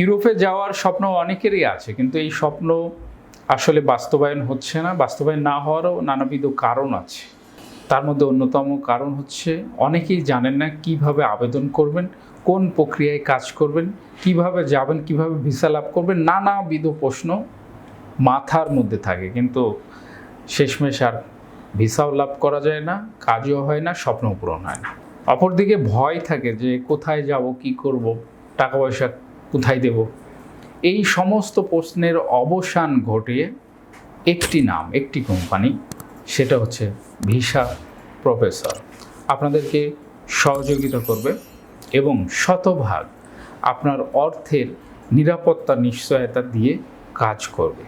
ইউরোপে যাওয়ার স্বপ্ন অনেকেরই আছে, কিন্তু এই স্বপ্ন আসলে বাস্তবায়ন হচ্ছে না। বাস্তবায়ন না হওয়ারও নানাবিধ কারণ আছে। তার মধ্যে অন্যতম কারণ হচ্ছে, অনেকেই জানেন না কীভাবে আবেদন করবেন, কোন প্রক্রিয়ায় কাজ করবেন, কীভাবে যাবেন, কীভাবে ভিসা লাভ করবেন, নানাবিধ প্রশ্ন মাথার মধ্যে থাকে। কিন্তু শেষমেশ আর ভিসাও লাভ করা যায় না, কাজও হয় না স্বপ্ন পূরণ হয় না। অপরদিকে ভয় থাকে যে কোথায় যাব, কি করব, টাকা পয়সা কোথায় দেব। এই সমস্ত প্রশ্নের অবসান ঘটিয়ে একটি নাম, একটি কোম্পানি সেটা হচ্ছে ভিসা প্রফেসর। আপনাদেরকে সহযোগিতা করবে এবং শতভাগ আপনার অর্থের নিরাপত্তা নিশ্চয়তা দিয়ে কাজ করবে।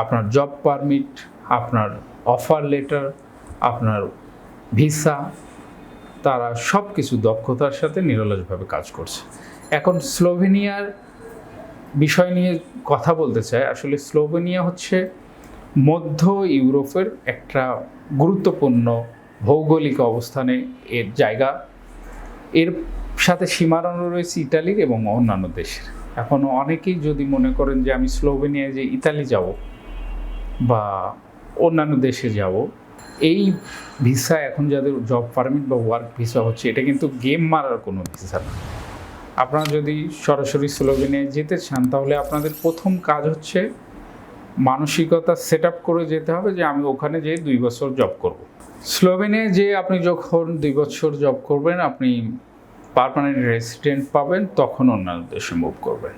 আপনার জব পারমিট আপনার অফার লেটার আপনার ভিসা, তারা সব কিছু দক্ষতার সাথে নিরলসভাবে কাজ করছে। এখন স্লোভেনিয়ার বিষয় নিয়ে কথা বলতে চাই। আসলে স্লোভেনিয়া হচ্ছে মধ্য ইউরোপের একটা গুরুত্বপূর্ণ ভৌগোলিক অবস্থানে এর জায়গা। এর সাথে সীমানানো রয়েছে ইটালির এবং অন্যান্য দেশের। এখন অনেকেই যদি মনে করেন যে আমি স্লোভেনিয়ায় যে ইতালি যাব বা অন্যান্য দেশে যাব, এই ভিসা এখন যাদের জব পারমিট বা ওয়ার্ক ভিসা হচ্ছে, এটা কিন্তু গেম মারার কোনো ভিসা না। আপনারা যদি সরাসরি স্লোভেনিয়ায় যেতে চান, তাহলে আপনাদের প্রথম কাজ হচ্ছে মানসিকতা সেট করে যেতে হবে যে আমি ওখানে যেয়ে দুই বছর জব করব। স্লোভেনে যে আপনি যখন দুই বছর জব করবেন, আপনি পারমানেন্ট রেসিডেন্ট পাবেন, তখন অন্যান্য দেশে মুভ করবেন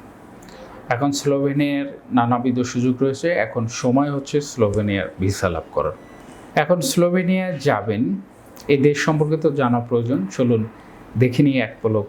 এখন স্লোভেনিয়ার নানাবিধ সুযোগ রয়েছে, এখন সময় হচ্ছে স্লোভেনিয়ার ভিসা লাভ করার এখন স্লোভেনিয়া যাবেন, এ দেশ সম্পর্কে তো জানা প্রয়োজন, চলুন দেখে নিই এক পলক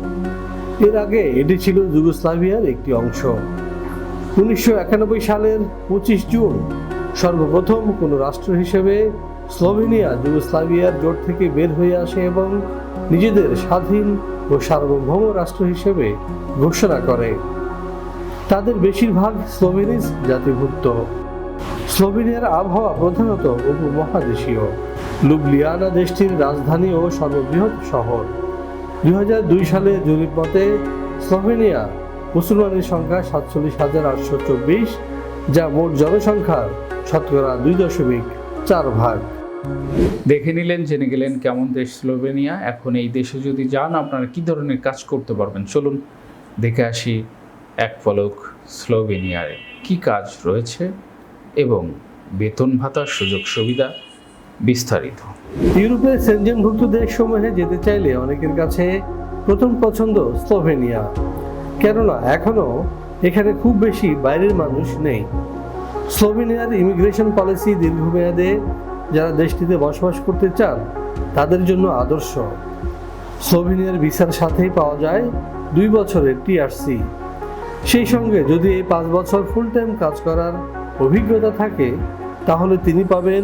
এর আগে এটি ছিল যুগোস্লাভিয়ার একটি অংশ। উনিশশো একানব্বই সালের পঁচিশ জুন সর্বপ্রথম কোনো রাষ্ট্র হিসেবে স্লোভেনিয়া, যুগোস্লাভিয়ার জোট থেকে বের হয়ে আসে এবং নিজেদের স্বাধীন ও সার্বভৌম রাষ্ট্র হিসেবে ঘোষণা করে। তাদের বেশিরভাগ স্লোভেনিস জাতিভুক্ত। স্লোভেনিয়ার আবহাওয়া প্রধানত উপমহাদেশীয়। লুবলিয়ানা দেশটির রাজধানী ও সর্ববৃহৎ শহর। দুই হাজার দুই সালে জরিপ মতে স্লোভেনিয়া মুসলমানের সংখ্যা সাতচল্লিশ হাজার আটশো চব্বিশ, যা মোট জনসংখ্যার শতকরা দুই দশমিক চার ভাগ। দেখে নিলেন, জেনে গেলেন কেমন দেশ স্লোভেনিয়া। এখন এই দেশে যদি যান, আপনারা কী ধরনের কাজ করতে পারবেন? চলুন দেখে আসি এক পলক স্লোভেনিয়ায়। কী কাজ রয়েছে এবং বেতন ভাতার সুযোগ সুবিধা? বিস্তারিত। ইউরোপের সেনজেনভুক্ত দেশসমূহে যেতে চাইলে অনেকের কাছে প্রথম পছন্দ স্লোভেনিয়া। কেননা এখনও এখানে খুব বেশি বাইরের মানুষ নেই। স্লোভেনিয়ার ইমিগ্রেশন পলিসি দীর্ঘমেয়াদে যারা দেশটিতে বসবাস করতে চান, তাদের জন্য আদর্শ। স্লোভেনিয়ার ভিসার সাথেই পাওয়া যায় দুই বছরের টিআরসি সেই সঙ্গে যদি এই পাঁচ বছর ফুল টাইম কাজ করার অভিজ্ঞতা থাকে, তাহলে তিনি পাবেন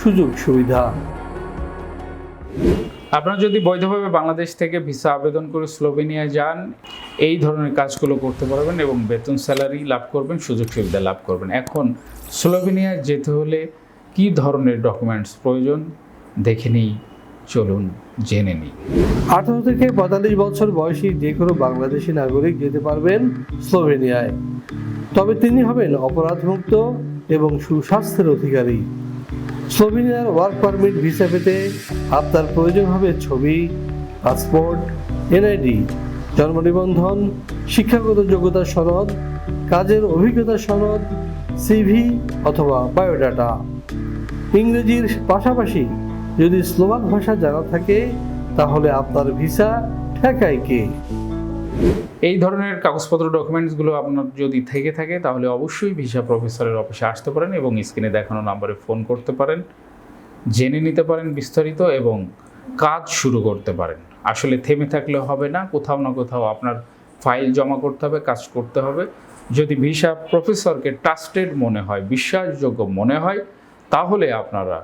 সুযোগ সুবিধা। আপনারা যদি বৈধভাবে বাংলাদেশ থেকে ভিসা আবেদন করে স্লোভেনিয়ায় যান এই ধরনের কাজগুলো করতে পারবেন এবং বেতন স্যালারি লাভ করবেন সুযোগ সুবিধা লাভ করবেন। এখন স্লোভেনিয়া যেতে হলে কী ধরনের ডকুমেন্টস প্রয়োজন? দেখে নিই চলুন জেনে নিই। আঠারো থেকে পঁয়তাল্লিশ বছর বয়সী যে কোনো বাংলাদেশি নাগরিক যেতে পারবেন স্লোভেনিয়ায়। তবে তিনি হবেন অপরাধমুক্ত এবং সুস্বাস্থ্যের অধিকারী। স্লোভেনিয়ার ওয়ার্ক পারমিট ভিসা পেতে আপনার প্রয়োজন হবে ছবি, পাসপোর্ট, এনআইডি, জন্ম নিবন্ধন, শিক্ষাগত যোগ্যতা সনদ, কাজের অভিজ্ঞতা সনদ, সিভি অথবা বায়োডাটা। ইংরেজির পাশাপাশি যদি স্লোভাক ভাষা জানা থাকে, তাহলে আপনার ভিসা ঠেকায় কে? এই ধরনের কাগজপত্র ডকুমেন্টসগুলো আপনার যদি থেকে থাকে, তাহলে অবশ্যই ভিসা প্রফেসরের অফিসে আসতে পারেন এবং স্ক্রিনে দেখানো নাম্বারে ফোন করতে পারেন, জেনে নিতে পারেন বিস্তারিত এবং কাজ শুরু করতে পারেন। আসলে থেমে থাকলে হবে না, কোথাও না কোথাও আপনার ফাইল জমা করতে হবে, কাজ করতে হবে। যদি ভিসা প্রফেসরকে ট্রাস্টেড মনে হয়, বিশ্বাসযোগ্য মনে হয়, তাহলে আপনারা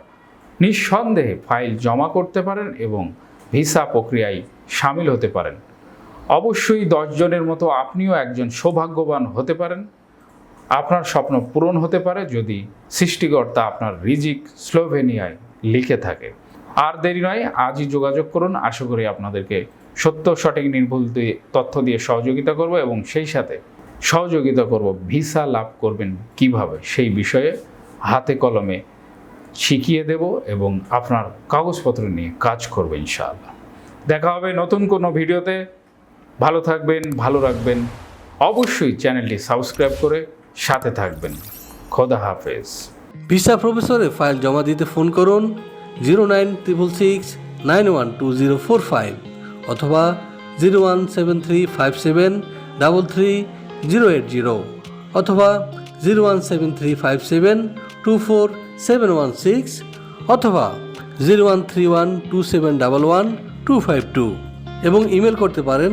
নিঃসন্দেহে ফাইল জমা করতে পারেন এবং ভিসা প্রক্রিয়ায় সামিল হতে পারেন। অবশ্যই দশজনের মতো আপনিও একজন সৌভাগ্যবান হতে পারেন। আপনার স্বপ্ন পূরণ হতে পারে যদি সৃষ্টিকর্তা আপনার রিজিক স্লোভেনিয়ায় লিখে থাকে। আর দেরি নয়, আজই যোগাযোগ করুন। আশা করি আপনাদেরকে সত্য, সঠিক, নির্ভুল তথ্য দিয়ে সহযোগিতা করব এবং সেই সাথে সহযোগিতা করব, ভিসা লাভ করবেন কীভাবে সেই বিষয়ে হাতে কলমে শিখিয়ে দেব এবং আপনার কাগজপত্র নিয়ে কাজ করবে ইনশাআল্লাহ। দেখা হবে নতুন কোনো ভিডিওতে। ভালো থাকবেন, ভালো রাখবেন। অবশ্যই চ্যানেলটি সাবস্ক্রাইব করে সাথে থাকবেন। খোদা হাফেজ। ভিসা প্রফেসরে ফাইল জমা দিতে ফোন করুন zero nine triple six nine one two zero four five অথবা zero one seven three five seven double three zero eight zero অথবা zero one seven three five seven two four seven one six অথবা zero one three one two seven double one two five two এবং email করতে পারেন